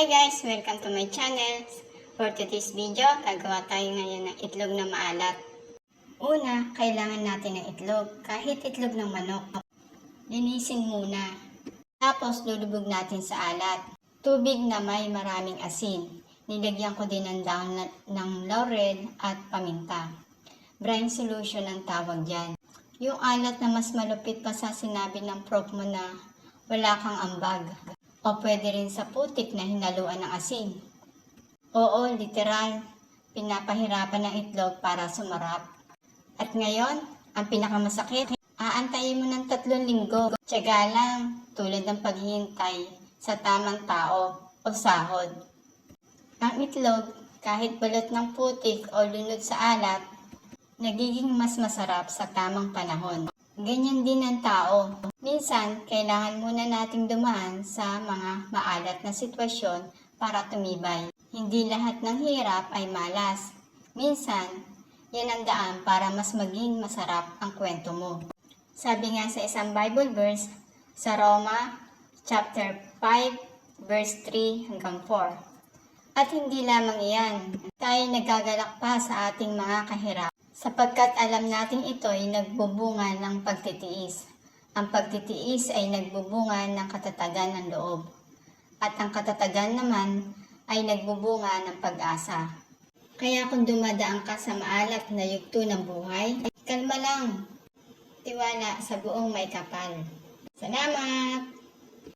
Hi guys! Welcome to my channel. For today's video, gagawa tayo ngayon ng itlog na maalat. Una, kailangan natin ng itlog. Kahit itlog ng manok. Linisin muna. Tapos, lulubog natin sa alat. Tubig na may maraming asin. Nilagyan ko din ng dahon na- ng laurel at paminta. Brine solution ang tawag dyan. Yung alat na mas malupit pa sa sinabi ng prof mo na wala kang ambag. O pwede rin sa putik na hinaluan ng asin. Oo, literal. Pinapahirapan ng itlog para sumarap. At ngayon, ang pinakamasakit, aantayin mo ng tatlong linggo. Tiyaga lang, tulad ng paghihintay sa tamang tao o sahod. Ang itlog, kahit balot ng putik o lunod sa alat, nagiging mas masarap sa tamang panahon. Ganyan din ang tao. Minsan, kailangan muna nating dumaan sa mga maalat na sitwasyon para tumibay. Hindi lahat ng hirap ay malas. Minsan, yan ang daan para mas maging masarap ang kwento mo. Sabi nga sa isang Bible verse, sa Roma chapter 5 verse 3 hanggang 4. At hindi lamang iyan, tayo nagagalak pa sa ating mga kahirap sapagkat alam natin ito ay nagbubunga ng pagtitiis. Ang pagtitiis ay nagbubunga ng katatagan ng loob. At ang katatagan naman ay nagbubunga ng pag-asa. Kaya kung dumadaan ka sa maalat na yugto ng buhay, kalma lang. Tiwala sa buong may kapal. Salamat!